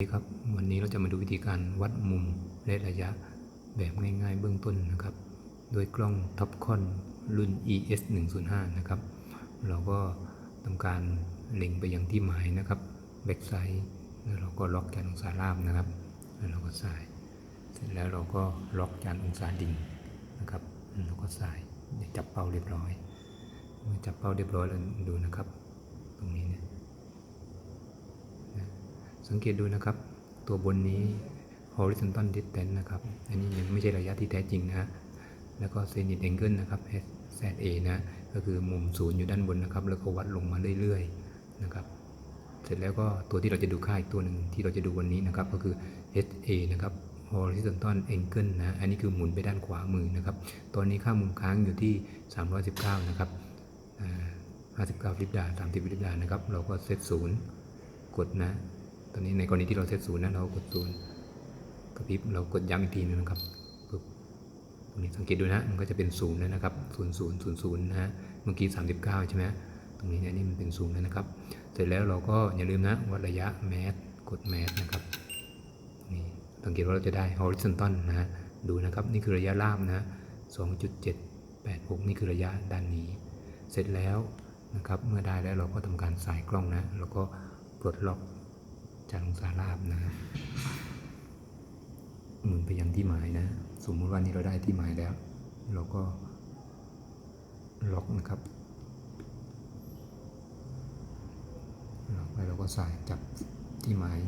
สวัสดีครับวันนี้เราจะมาดูวิธีการวัดมุมและระยะแบบง่ายๆเบื้องต้นนะครับ โดยกล้องท็อปคอนรุ่น ES 1 0 5นะครับ เราก็ทำการเล็งไปยังที่หมายนะครับแบ็กไซด์แล้วเราก็ล็อกจานองศาราบนะครับ แล้วเราก็สาย เสร็จแล้วเราก็ล็อกจานองศาดิ่งนะครับแล้วเราก็สายจับเป้าเรียบร้อย จับเป้าเรียบร้อยแล้วดูนะครับ ตรงนี้เนี่ย สังเกตดูนะครับ ตัวบนนี้ horizontal distance นะครับ อันนี้ยังไม่ใช่ระยะที่แท้จริงนะแล้วก็ zenith angle นะครับ ZA นะ ก็คือมุมศูนย์อยู่ด้านบนนะครับ แล้วก็วัดลงมาเรื่อยๆนะครับ เสร็จแล้วก็ตัวที่เราจะดูค่าอีกตัวหนึ่งที่เราจะดูวันนี้นะครับ ก็คือ HA นะครับ horizontal angle นะ อันนี้คือหมุนไปด้านขวามือนะครับ ตอนนี้ค่ามุมค้างอยู่ที่ 319 นะครับอ่า59ลิบดา30ลิบดานะครับ เราก็เซตศูนย์กดนะ ตอนนี้ในกรณีที่เราเซตศูนย์นะเรากดศูนย์กระพริบเรากดย้ำอีกทีนึงนะครับปึ๊บตรงนี้สังเกตดูนะมันก็จะเป็นศูนย์แล้วนะครับศูนย์ศูนย์ศูนย์ศูนย์นะฮะเมื่อกี้สามสิบเก้าใช่ไหมตรงนี้เนี่ยนี่มันเป็นศูนย์แล้วนะครับ เสร็จแล้วเราก็อย่าลืมนะวัดระยะแมสกดแมสนะครับนี่สังเกตว่าเราจะได้ horizontal นะฮะดูนะครับนี่คือระยะราบนะ2.786 นี่คือระยะด้านนี้ เสร็จแล้วนะครับเมื่อได้แล้วเราก็ทำการสายกล้องนะแล้วก็ปลดล็อก จานองศาราบนะหมุนไปยังที่หมายนะ สมมติว่านี่เราได้ที่หมายแล้ว เราก็ล็อกนะครับล็อกแล้วเราก็ใส่จับที่หมาย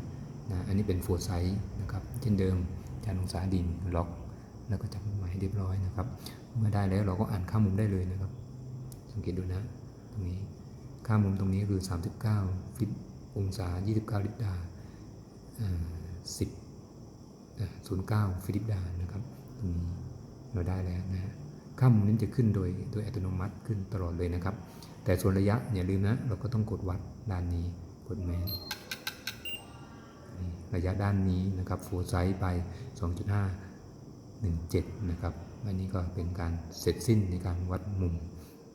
นะ อันนี้เป็นโฟร์ไซส์นะครับ เช่นเดิมจานองศาดินล็อก แล้วก็จับหมายเรียบร้อยนะครับ เมื่อได้แล้วเราก็อ่านค่ามุมได้เลยนะครับ สังเกตดูนะ ตรงนี้ค่ามุมตรงนี้คือ 39ฟิต องศา 29 ลิบดาร์อ่า10อ่า09 ฟิลิปดานะครับตรงนี้เราได้แล้วนะค่ามุมนั้นจะขึ้นโดยโดยอัตโนมัติขึ้นตลอดเลยนะครับ แต่ส่วนระยะอย่าลืมนะ เราก็ต้องกดวัดด้านนี้กดแมนระยะด้านนี้นะครับโฟไซส์ไป 2.517 นะครับ อันนี้ก็เป็นการเสร็จสิ้นในการวัดมุม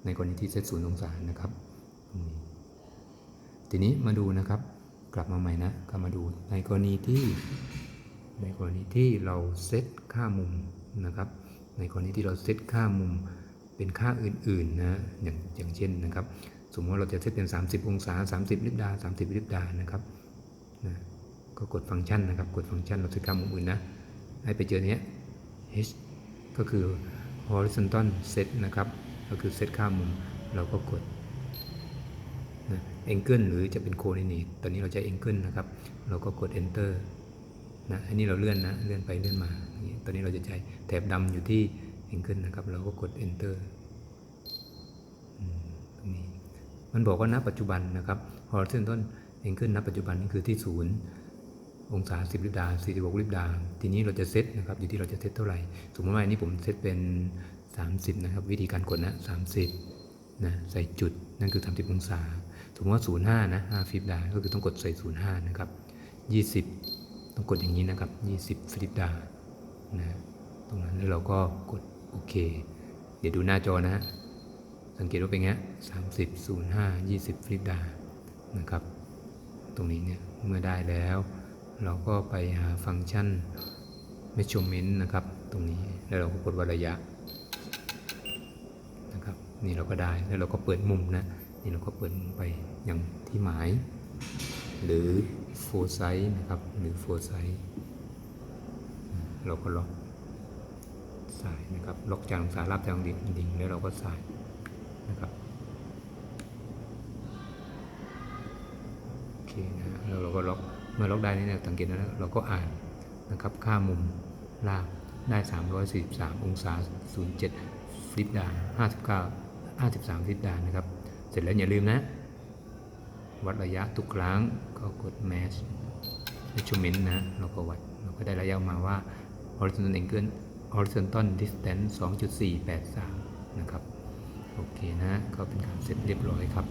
ในกรณีที่เซตศูนย์องศานะครับตรงนี้ ทีนี้มาดูนะครับ กลับมาใหม่นะกลับมาดูในกรณีที่ ในกรณีที่เราเซตค่ามุมนะครับ ในกรณีที่เราเซตค่ามุมเป็นค่าอื่นๆนะอย่างอย่างเช่นนะครับ สมมติว่าเราจะเซตเป็น 30 องศา 30 ลิบดา 30 ลิบดานะครับนะก็กดฟังก์ชันนะครับ กดฟังก์ชันเราเซตค่ามุมอื่นนะให้ไปเจอเนี้ย h ก็คือ horizontal set นะครับ ก็คือเซตค่ามุม เราก็กด angle หรือจะเป็น coordinate ตอนนี้เราใช้ angle นะครับ เราก็กด enter นะอันนี้เราเลื่อนนะ เลื่อนไปเลื่อนมาตอนนี้เราจะใช้แถบดำอยู่ที่ angle นะครับ เราก็กด enter อืมตรงนี้ มันบอกว่าณปัจจุบันนะครับ horizontal angle ณปัจจุบันนี่คือที่ศูนย์องศา10ลิบดา46ลิบดา ทีนี้เราจะเซตนะครับ อยู่ที่เราจะเซตเท่าไหร่ สมมติว่าอันนี้ผมเซตเป็น 30 นะครับ วิธีการกดนะ30 นะ ใส่จุด นั่นคือ 30 องศา สมมติว่า 05 นะ5ฟิบดา ก็คือต้องกดใส่ 05 นะครับ 20 ต้องกดอย่างนี้นะครับ 20ฟิบดา นะ ตรงนั้นแล้วเราก็กดโอเค เดี๋ยวดูหน้าจอนะ สังเกตว่าเป็นไง30 05 20ฟิบดา นะครับ ตรงนี้เนี่ย เมื่อได้แล้ว เราก็ไปหาฟังก์ชัน measurement นะครับ ตรงนี้ แล้วเราก็กดวัดระยะ นะครับ นี่เราก็ได้ แล้วเราก็เปิดมุมนะ นี่เราก็เปิดไปอย่างที่หมาย หรือ full size นะครับ หรือ full size เราก็ล็อกสายนะครับล็อกจานองศารับจานองดิ่งดิ่งแล้วเราก็สายนะครับโอเคนะแล้วเราก็ล็อกเมื่อล็อกได้นี่เนี่ยสังเกตนะเราก็อ่านนะครับค่ามุมล่างได้ 343 องศา 07ฟลิปดาร์59 53ฟลิปดาร์นะครับ ร็จแล้วอย่าลืมนะ วัดระยะทุกครั้งก็กด match measurement นะ เราก็วัด เราก็ได้ระยะออกมาว่า horizontal angle horizontal distance 2.483 นะครับ โอเคนะ ก็เป็นการเสร็จเรียบร้อยครับ